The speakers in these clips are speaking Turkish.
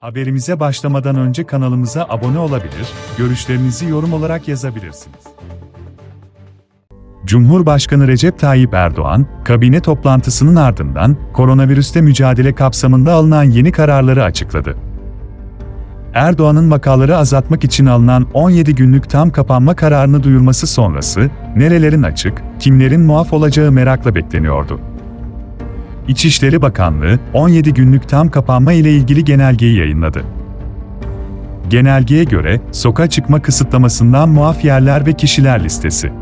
Haberimize başlamadan önce kanalımıza abone olabilir, görüşlerinizi yorum olarak yazabilirsiniz. Cumhurbaşkanı Recep Tayyip Erdoğan, kabine toplantısının ardından koronavirüste mücadele kapsamında alınan yeni kararları açıkladı. Erdoğan'ın vakaları azaltmak için alınan 17 günlük tam kapanma kararını duyurması sonrası, nerelerin açık, kimlerin muaf olacağı merakla bekleniyordu. İçişleri Bakanlığı, 17 günlük tam kapanma ile ilgili genelgeyi yayınladı. Genelgeye göre, sokağa çıkma kısıtlamasından muaf yerler ve kişiler listesi.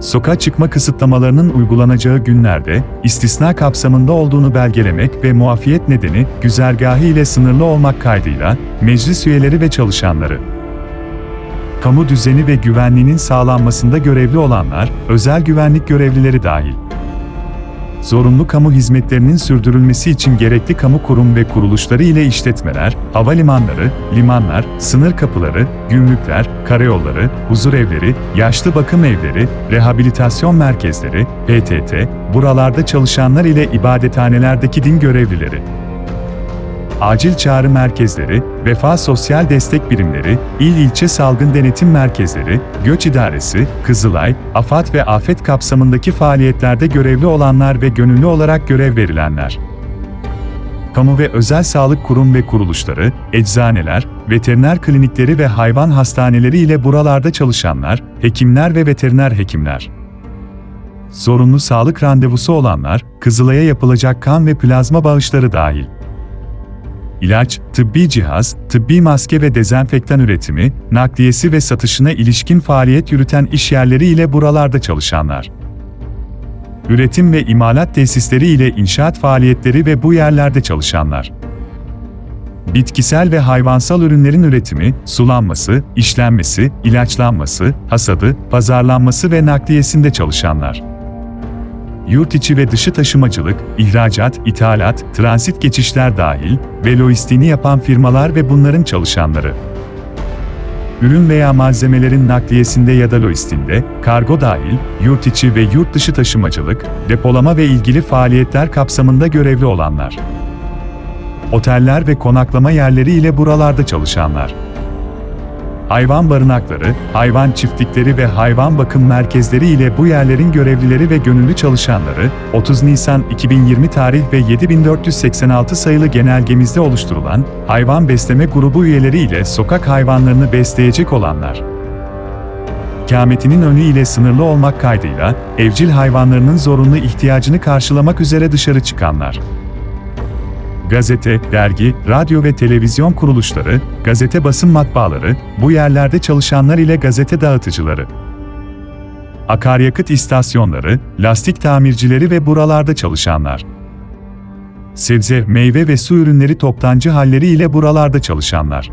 Sokağa çıkma kısıtlamalarının uygulanacağı günlerde, istisna kapsamında olduğunu belgelemek ve muafiyet nedeni, güzergahı ile sınırlı olmak kaydıyla, meclis üyeleri ve çalışanları, kamu düzeni ve güvenliğinin sağlanmasında görevli olanlar, özel güvenlik görevlileri dahil, zorunlu kamu hizmetlerinin sürdürülmesi için gerekli kamu kurum ve kuruluşları ile işletmeler, havalimanları, limanlar, sınır kapıları, gümrükler, karayolları, huzurevleri, yaşlı bakım evleri, rehabilitasyon merkezleri, PTT, buralarda çalışanlar ile ibadethanelerdeki din görevlileri, acil çağrı merkezleri, vefa sosyal destek birimleri, il ilçe salgın denetim merkezleri, göç idaresi, Kızılay, AFAD ve afet kapsamındaki faaliyetlerde görevli olanlar ve gönüllü olarak görev verilenler. Kamu ve özel sağlık kurum ve kuruluşları, eczaneler, veteriner klinikleri ve hayvan hastaneleri ile buralarda çalışanlar, hekimler ve veteriner hekimler. Zorunlu sağlık randevusu olanlar, Kızılay'a yapılacak kan ve plazma bağışları dahil ilaç, tıbbi cihaz, tıbbi maske ve dezenfektan üretimi, nakliyesi ve satışına ilişkin faaliyet yürüten iş yerleri ile buralarda çalışanlar. Üretim ve imalat tesisleri ile inşaat faaliyetleri ve bu yerlerde çalışanlar. Bitkisel ve hayvansal ürünlerin üretimi, sulanması, işlenmesi, ilaçlanması, hasadı, pazarlanması ve nakliyesinde çalışanlar yurt içi ve dışı taşımacılık, ihracat, ithalat, transit geçişler dahil ve lojistiğini yapan firmalar ve bunların çalışanları. Ürün veya malzemelerin nakliyesinde ya da lojistiğinde, kargo dahil, yurt içi ve yurt dışı taşımacılık, depolama ve ilgili faaliyetler kapsamında görevli olanlar. Oteller ve konaklama yerleri ile buralarda çalışanlar hayvan barınakları, hayvan çiftlikleri ve hayvan bakım merkezleri ile bu yerlerin görevlileri ve gönüllü çalışanları, 30 Nisan 2020 tarih ve 7486 sayılı genelgemizde oluşturulan hayvan besleme grubu üyeleri ile sokak hayvanlarını besleyecek olanlar. Kâmetinin önü ile sınırlı olmak kaydıyla, evcil hayvanlarının zorunlu ihtiyacını karşılamak üzere dışarı çıkanlar gazete, dergi, radyo ve televizyon kuruluşları, gazete basın matbaaları, bu yerlerde çalışanlar ile gazete dağıtıcıları, akaryakıt istasyonları, lastik tamircileri ve buralarda çalışanlar, sebze, meyve ve su ürünleri toptancı halleri ile buralarda çalışanlar,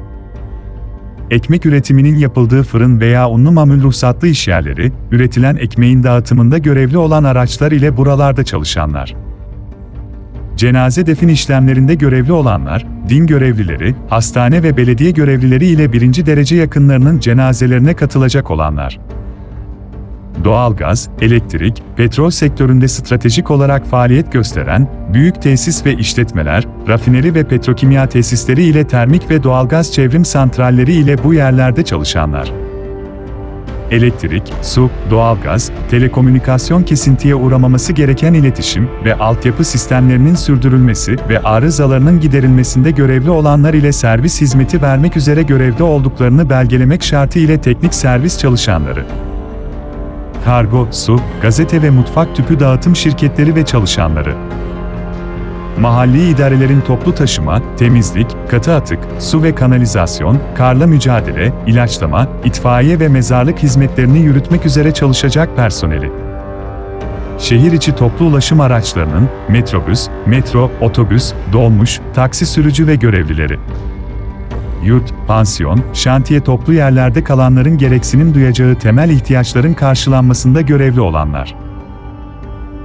ekmek üretiminin yapıldığı fırın veya unlu mamul ruhsatlı işyerleri, üretilen ekmeğin dağıtımında görevli olan araçlar ile buralarda çalışanlar, cenaze defin işlemlerinde görevli olanlar, din görevlileri, hastane ve belediye görevlileri ile birinci derece yakınlarının cenazelerine katılacak olanlar. Doğalgaz, elektrik, petrol sektöründe stratejik olarak faaliyet gösteren, büyük tesis ve işletmeler, rafineri ve petrokimya tesisleri ile termik ve doğalgaz çevrim santralleri ile bu yerlerde çalışanlar elektrik, su, doğalgaz, telekomünikasyon kesintiye uğramaması gereken iletişim ve altyapı sistemlerinin sürdürülmesi ve arızalarının giderilmesinde görevli olanlar ile servis hizmeti vermek üzere görevde olduklarını belgelemek şartı ile teknik servis çalışanları. Kargo, su, gazete ve mutfak tüpü dağıtım şirketleri ve çalışanları mahalli idarelerin toplu taşıma, temizlik, katı atık, su ve kanalizasyon, karla mücadele, ilaçlama, itfaiye ve mezarlık hizmetlerini yürütmek üzere çalışacak personeli. Şehir içi toplu ulaşım araçlarının, metrobüs, metro, otobüs, dolmuş, taksi sürücü ve görevlileri. Yurt, pansiyon, şantiye toplu yerlerde kalanların gereksinim duyacağı temel ihtiyaçların karşılanmasında görevli olanlar.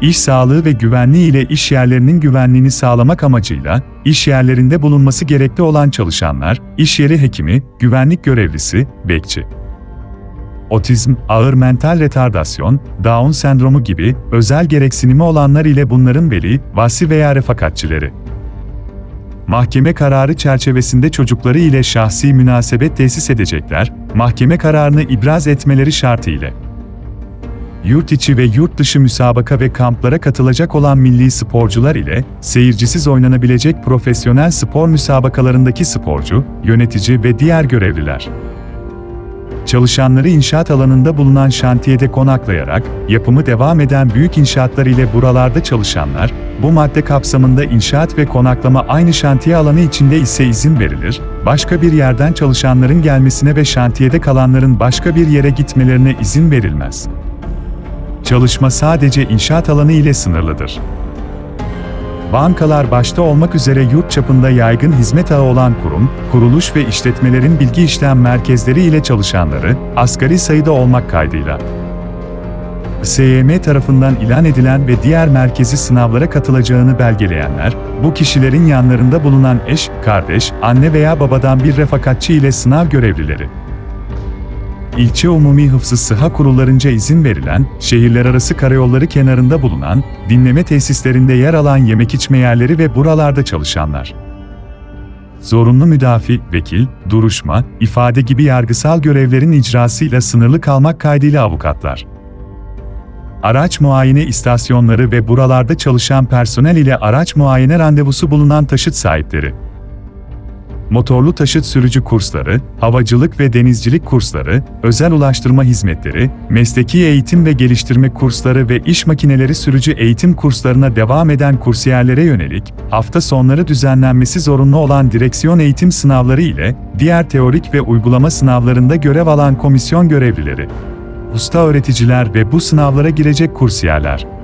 İş sağlığı ve güvenliği ile iş yerlerinin güvenliğini sağlamak amacıyla, iş yerlerinde bulunması gerekli olan çalışanlar, iş yeri hekimi, güvenlik görevlisi, bekçi. Otizm, ağır mental retardasyon, Down sendromu gibi özel gereksinimi olanlar ile bunların veli, vasi veya refakatçileri. mahkeme kararı çerçevesinde çocukları ile şahsi münasebet tesis edecekler, mahkeme kararını ibraz etmeleri şartı ile. Yurt içi ve yurt dışı müsabaka ve kamplara katılacak olan milli sporcular ile seyircisiz oynanabilecek profesyonel spor müsabakalarındaki sporcu, yönetici ve diğer görevliler çalışanları inşaat alanında bulunan şantiyede konaklayarak, yapımı devam eden büyük inşaatlar ile buralarda çalışanlar, bu madde kapsamında inşaat ve konaklama aynı şantiye alanı içinde ise izin verilir, başka bir yerden çalışanların gelmesine ve şantiyede kalanların başka bir yere gitmelerine izin verilmez. Çalışma sadece inşaat alanı ile sınırlıdır. Bankalar başta olmak üzere yurt çapında yaygın hizmet ağı olan kurum, kuruluş ve işletmelerin bilgi işlem merkezleri ile çalışanları, asgari sayıda olmak kaydıyla. SYM tarafından ilan edilen ve diğer merkezi sınavlara katılacağını belgeleyenler, bu kişilerin yanlarında bulunan eş, kardeş, anne veya babadan bir refakatçi ile sınav görevlileri ilçe umumi hıfzı sıha kurullarınca izin verilen, şehirler arası karayolları kenarında bulunan, dinleme tesislerinde yer alan yemek içme yerleri ve buralarda çalışanlar. Zorunlu müdafi, vekil, duruşma, ifade gibi yargısal görevlerin icrasıyla sınırlı kalmak kaydıyla avukatlar. Araç muayene istasyonları ve buralarda çalışan personel ile araç muayene randevusu bulunan taşıt sahipleri motorlu taşıt sürücü kursları, havacılık ve denizcilik kursları, özel ulaştırma hizmetleri, mesleki eğitim ve geliştirme kursları ve iş makineleri sürücü eğitim kurslarına devam eden kursiyerlere yönelik, hafta sonları düzenlenmesi zorunlu olan direksiyon eğitim sınavları ile diğer teorik ve uygulama sınavlarında görev alan komisyon görevlileri, usta öğreticiler ve bu sınavlara girecek kursiyerler.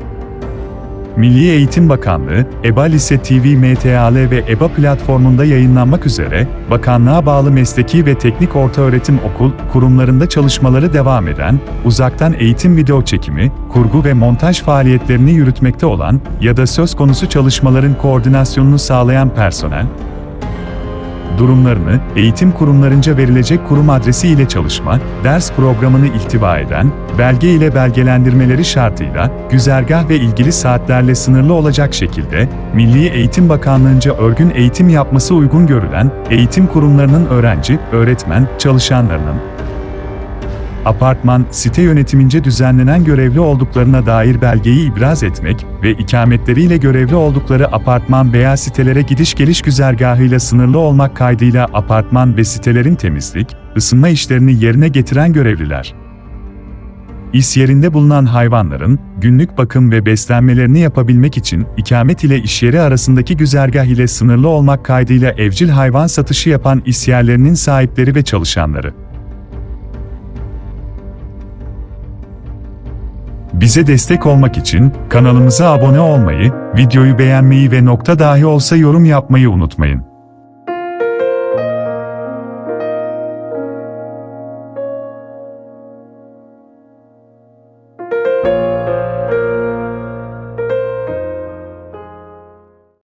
Milli Eğitim Bakanlığı, EBA Lise TV MTAL ve EBA platformunda yayınlanmak üzere, bakanlığa bağlı mesleki ve teknik ortaöğretim okul, kurumlarında çalışmaları devam eden, uzaktan eğitim video çekimi, kurgu ve montaj faaliyetlerini yürütmekte olan ya da söz konusu çalışmaların koordinasyonunu sağlayan personel, durumlarını eğitim kurumlarınca verilecek kurum adresi ile çalışma, ders programını ihtiva eden, belge ile belgelendirmeleri şartıyla, güzergah ve ilgili saatlerle sınırlı olacak şekilde, Milli Eğitim Bakanlığı'nca örgün eğitim yapması uygun görülen, eğitim kurumlarının öğrenci, öğretmen, çalışanlarının, apartman, site yönetimince düzenlenen görevli olduklarına dair belgeyi ibraz etmek ve ikametleriyle görevli oldukları apartman veya sitelere gidiş geliş güzergahıyla sınırlı olmak kaydıyla apartman ve sitelerin temizlik, ısınma işlerini yerine getiren görevliler. İş yerinde bulunan hayvanların günlük bakım ve beslenmelerini yapabilmek için ikamet ile iş yeri arasındaki güzergah ile sınırlı olmak kaydıyla evcil hayvan satışı yapan iş yerlerinin sahipleri ve çalışanları. Bize destek olmak için kanalımıza abone olmayı, videoyu beğenmeyi ve nokta dahi olsa yorum yapmayı unutmayın.